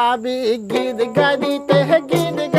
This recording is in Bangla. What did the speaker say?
ভাবি গীত গাইতে গীত গাইতে